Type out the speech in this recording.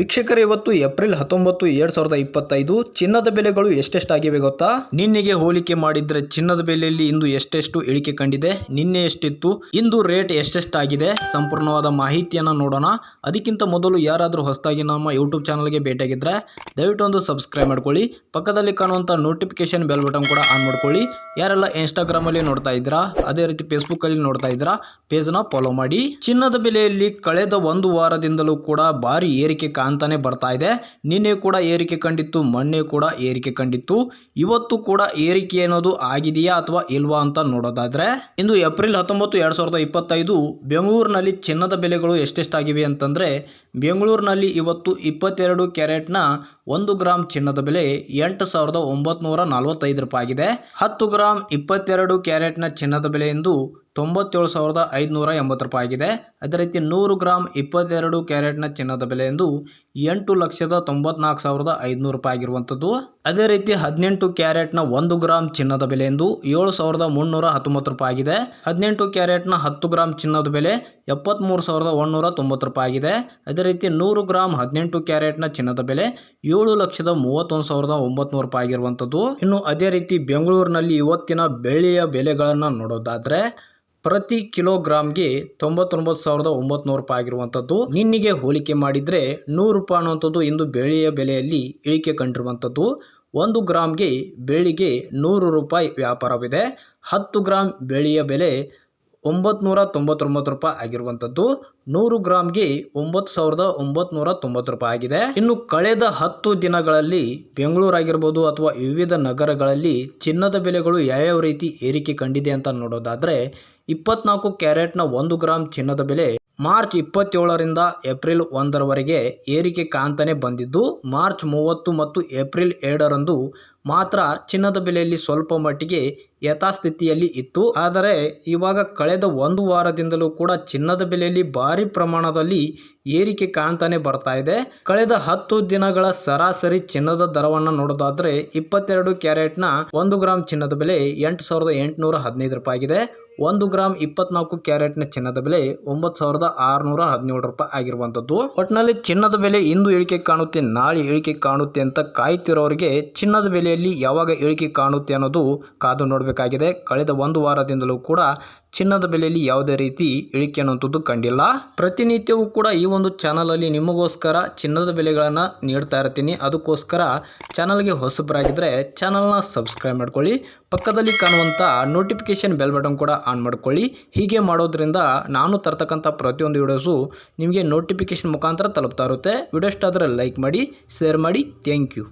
ವೀಕ್ಷಕರೇ, ಇವತ್ತು ಏಪ್ರಿಲ್ ಹತ್ತೊಂಬತ್ತು, ಎರಡ್ ಸಾವಿರದ ಇಪ್ಪತ್ತೈದು. ಚಿನ್ನದ ಬೆಲೆಗಳು ಎಷ್ಟೆಷ್ಟಾಗಿವೆ ಗೊತ್ತಾ? ನಿನ್ನೆಗೆ ಹೋಲಿಕೆ ಮಾಡಿದ್ರೆ ಚಿನ್ನದ ಬೆಲೆಯಲ್ಲಿ ಇಂದು ಎಷ್ಟೆಷ್ಟು ಇಳಿಕೆ ಕಂಡಿದೆ? ನಿನ್ನೆ ಎಷ್ಟಿತ್ತು? ಇಂದು ರೇಟ್ ಎಷ್ಟೆಷ್ಟಾಗಿದೆ? ಸಂಪೂರ್ಣವಾದ ಮಾಹಿತಿಯನ್ನ ನೋಡೋಣ. ಅದಕ್ಕಿಂತ ಮೊದಲು ಯಾರಾದರೂ ಹೊಸದಾಗಿ ನಮ್ಮ ಯೂಟ್ಯೂಬ್ ಚಾನಲ್ಗೆ ಭೇಟಿಯಾಗಿದ್ರೆ ದಯವಿಟ್ಟು ಒಂದು ಸಬ್ಸ್ಕ್ರೈಬ್ ಮಾಡ್ಕೊಳ್ಳಿ. ಪಕ್ಕದಲ್ಲಿ ಕಾಣುವಂಥ ನೋಟಿಫಿಕೇಶನ್ ಬೆಲ್ ಬಟನ್ ಕೂಡ ಆನ್ ಮಾಡ್ಕೊಳ್ಳಿ. ಯಾರೆಲ್ಲ ಇನ್ಸ್ಟಾಗ್ರಾಮಲ್ಲಿ ನೋಡ್ತಾ ಇದ್ದೀರಾ, ಅದೇ ರೀತಿ ಫೇಸ್ಬುಕ್ಕಲ್ಲಿ ನೋಡ್ತಾ ಇದ್ದೀರಾ ಪೇಜ್ನ ಫಾಲೋ ಮಾಡಿ. ಚಿನ್ನದ ಬೆಲೆಯಲ್ಲಿ ಕಳೆದ ಒಂದು ವಾರದಿಂದಲೂ ಕೂಡ ಭಾರಿ ಏರಿಕೆ ಕಾಣ್ತಾನೆ ಬರ್ತಾ ಇದೆ. ನಿನ್ನೆ ಕೂಡ ಏರಿಕೆ ಕಂಡಿತ್ತು, ಮೊನ್ನೆ ಕೂಡ ಏರಿಕೆ ಕಂಡಿತ್ತು. ಇವತ್ತು ಕೂಡ ಏರಿಕೆ ಅನ್ನೋದು ಆಗಿದೆಯಾ ಅಥವಾ ಇಲ್ವಾ ಅಂತ ನೋಡೋದಾದ್ರೆ, ಇಂದು ಏಪ್ರಿಲ್ ಹತ್ತೊಂಬತ್ತು ಎರಡ್ ಸಾವಿರದ ಇಪ್ಪತ್ತೈದು ಬೆಂಗಳೂರಿನಲ್ಲಿ ಚಿನ್ನದ ಬೆಲೆಗಳು ಎಷ್ಟೆಷ್ಟಾಗಿವೆ ಅಂತಂದ್ರೆ, ಬೆಂಗಳೂರಿನಲ್ಲಿ ಇವತ್ತು ಇಪ್ಪತ್ತೆರಡು ಕ್ಯಾರೆಟ್ನ ಒಂದು ಗ್ರಾಮ್ ಚಿನ್ನದ ಬೆಲೆ ಎಂಟು ಸಾವಿರದ ಒಂಬತ್ನೂರ ನಲವತ್ತೈದು ರೂಪಾಯಿ ಆಗಿದೆ ಹತ್ತು ಗ್ರಾಮ್ ಇಪ್ಪತ್ತೆರಡು ಕ್ಯಾರೆಟ್ನ ಚಿನ್ನದ ಬೆಲೆ ಎಂದು ತೊಂಬತ್ತೇಳು ಸಾವಿರದ ಐದುನೂರ ಎಂಬತ್ತು ರೂಪಾಯಿ ಆಗಿದೆ ಅದೇ ರೀತಿ ನೂರು ಗ್ರಾಮ್ ಇಪ್ಪತ್ತೆರಡು ಕ್ಯಾರೆಟ್ನ ಚಿನ್ನದ ಬೆಲೆ ಎಂದು ಎಂಟು ಲಕ್ಷದ ತೊಂಬತ್ನಾಲ್ಕು ಸಾವಿರದ ಐದುನೂರು ರೂಪಾಯಿ ಆಗಿರುವಂಥದ್ದು. ಅದೇ ರೀತಿ ಹದಿನೆಂಟು ಕ್ಯಾರೆಟ್ನ ಒಂದು ಗ್ರಾಮ್ ಚಿನ್ನದ ಬೆಲೆ ಎಂದು ಏಳು ಸಾವಿರದ ಮುನ್ನೂರ ಹತ್ತೊಂಬತ್ತು ರೂಪಾಯಿ ಆಗಿದೆ. ಹದಿನೆಂಟು ಕ್ಯಾರೆಟ್ನ ಹತ್ತು ಗ್ರಾಮ್ ಚಿನ್ನದ ಬೆಲೆ ಎಪ್ಪತ್ತ್ಮೂರು ಸಾವಿರದ ಒಂದೂರ ತೊಂಬತ್ತು ರೂಪಾಯಿ ಆಗಿದೆ. ಅದೇ ರೀತಿ ನೂರು ಗ್ರಾಮ್ ಹದಿನೆಂಟು ಕ್ಯಾರೆಟ್ನ ಚಿನ್ನದ ಬೆಲೆ ಏಳು ಲಕ್ಷದ ಮೂವತ್ತೊಂದು ಸಾವಿರದ ಒಂಬತ್ನೂರು ರೂಪಾಯಿ ಆಗಿರುವಂಥದ್ದು. ಇನ್ನು ಅದೇ ರೀತಿ ಬೆಂಗಳೂರಿನಲ್ಲಿ ಇವತ್ತಿನ ಬೆಳ್ಳಿಯ ಬೆಲೆಗಳನ್ನು ನೋಡೋದಾದ್ರೆ ಪ್ರತಿ ಕಿಲೋಗ್ರಾಮ್ಗೆ ತೊಂಬತ್ತೊಂಬತ್ತು ಸಾವಿರದ ಒಂಬತ್ನೂರು ರೂಪಾಯಿ ಆಗಿರುವಂಥದ್ದು. ನಿನ್ನಿಗೆ ಹೋಲಿಕೆ ಮಾಡಿದರೆ ನೂರು ರೂಪಾಯಿ ಅನ್ನುವಂಥದ್ದು ಇಂದು ಬೆಳ್ಳಿಯ ಬೆಲೆಯಲ್ಲಿ ಇಳಿಕೆ ಕಂಡಿರುವಂಥದ್ದು. ಒಂದು ಗ್ರಾಮ್ಗೆ ಬೆಳ್ಳಿಗೆ ನೂರು ರೂಪಾಯಿ ವ್ಯಾಪಾರವಿದೆ. ಹತ್ತು ಗ್ರಾಮ್ ಬೆಳ್ಳಿಯ ಬೆಲೆ ಒಂಬತ್ನೂರ ತೊಂಬತ್ತೊಂಬತ್ತು ರೂಪಾಯಿ ಆಗಿರುವಂಥದ್ದು. ನೂರು ಗ್ರಾಮ್ಗೆ ಒಂಬತ್ತು ಸಾವಿರದ ಒಂಬತ್ನೂರ ತೊಂಬತ್ತು ರೂಪಾಯಿ ಆಗಿದೆ. ಇನ್ನು ಕಳೆದ ಹತ್ತು ದಿನಗಳಲ್ಲಿ ಬೆಂಗಳೂರು ಆಗಿರ್ಬೋದು ಅಥವಾ ವಿವಿಧ ನಗರಗಳಲ್ಲಿ ಚಿನ್ನದ ಬೆಲೆಗಳು ಯಾವ್ಯಾವ ರೀತಿ ಏರಿಕೆ ಕಂಡಿದೆ ಅಂತ ನೋಡೋದಾದ್ರೆ, ಇಪ್ಪತ್ನಾಲ್ಕು ಕ್ಯಾರೆಟ್ನ ಒಂದು ಗ್ರಾಮ್ ಚಿನ್ನದ ಬೆಲೆ ಮಾರ್ಚ್ ಇಪ್ಪತ್ತೇಳರಿಂದ ಏಪ್ರಿಲ್ ಒಂದರವರೆಗೆ ಏರಿಕೆ ಕಾಣ್ತಾನೆ ಬಂದಿದ್ದು, ಮಾರ್ಚ್ ಮೂವತ್ತು ಮತ್ತು ಏಪ್ರಿಲ್ ಎರಡರಂದು ಮಾತ್ರ ಚಿನ್ನದ ಬೆಲೆಯಲ್ಲಿ ಸ್ವಲ್ಪ ಮಟ್ಟಿಗೆ ಯಥಾಸ್ಥಿತಿಯಲ್ಲಿ ಇತ್ತು. ಆದರೆ ಇವಾಗ ಕಳೆದ ಒಂದು ವಾರದಿಂದಲೂ ಕೂಡ ಚಿನ್ನದ ಬೆಲೆಯಲ್ಲಿ ಭಾರಿ ಪ್ರಮಾಣದಲ್ಲಿ ಏರಿಕೆ ಕಾಣ್ತಾನೆ ಬರ್ತಾ ಇದೆ. ಕಳೆದ ಹತ್ತು ದಿನಗಳ ಸರಾಸರಿ ಚಿನ್ನದ ದರವನ್ನು ನೋಡೋದಾದ್ರೆ ಇಪ್ಪತ್ತೆರಡು ಕ್ಯಾರೆಟ್ನ ಒಂದು ಗ್ರಾಮ್ ಚಿನ್ನದ ಬೆಲೆ ಎಂಟು ಸಾವಿರದ ಎಂಟುನೂರ ಹದಿನೈದು ರೂಪಾಯಿ ಆಗಿದೆ ಒಂದು ಗ್ರಾಮ್ ಇಪ್ಪತ್ನಾಲ್ಕು ಕ್ಯಾರೆಟ್ನ ಚಿನ್ನದ ಬೆಲೆ ಒಂಬತ್ತು ಸಾವಿರದ ಆರುನೂರ ಹದಿನೇಳು ರೂಪಾಯಿ ಆಗಿರುವಂಥದ್ದು. ಒಟ್ಟಿನಲ್ಲಿ ಚಿನ್ನದ ಬೆಲೆ ಇಂದು ಇಳಿಕೆ ಕಾಣುತ್ತೆ, ನಾಳೆ ಇಳಿಕೆ ಕಾಣುತ್ತೆ ಅಂತ ಕಾಯ್ತಿರೋರಿಗೆ ಚಿನ್ನದ ಬೆಲೆಯಲ್ಲಿ ಯಾವಾಗ ಇಳಿಕೆ ಕಾಣುತ್ತೆ ಅನ್ನೋದು ಕಾದು ನೋಡಬೇಕಾಗಿದೆ. ಕಳೆದ ಒಂದು ವಾರದಿಂದಲೂ ಕೂಡ ಚಿನ್ನದ ಬೆಲೆಯಲ್ಲಿ ಯಾವುದೇ ರೀತಿ ಇಳಿಕೆ ಅನ್ನುವಂಥದ್ದು ಕಂಡಿಲ್ಲ. ಪ್ರತಿನಿತ್ಯವೂ ಕೂಡ ಈ ಒಂದು ಚಾನಲಲ್ಲಿ ನಿಮಗೋಸ್ಕರ ಚಿನ್ನದ ಬೆಲೆಗಳನ್ನು ನೀಡ್ತಾ ಇರ್ತೀನಿ. ಅದಕ್ಕೋಸ್ಕರ ಚಾನಲ್ಗೆ ಹೊಸಬರಾಗಿದ್ದರೆ ಚಾನಲ್ನ ಸಬ್ಸ್ಕ್ರೈಬ್ ಮಾಡ್ಕೊಳ್ಳಿ. ಪಕ್ಕದಲ್ಲಿ ಕಾಣುವಂಥ ನೋಟಿಫಿಕೇಷನ್ ಬೆಲ್ ಬಟನ್ ಕೂಡ ಆನ್ ಮಾಡ್ಕೊಳ್ಳಿ. ಹೀಗೆ ಮಾಡೋದ್ರಿಂದ ನಾನು ತರ್ತಕ್ಕಂಥ ಪ್ರತಿಯೊಂದು ವಿಡಿಯೋಸು ನಿಮಗೆ ನೋಟಿಫಿಕೇಷನ್ ಮುಖಾಂತರ ತಲುಪ್ತಾ ಇರುತ್ತೆ. ವಿಡಿಯೋ ಆದರೆ ಲೈಕ್ ಮಾಡಿ, ಶೇರ್ ಮಾಡಿ. Thank you.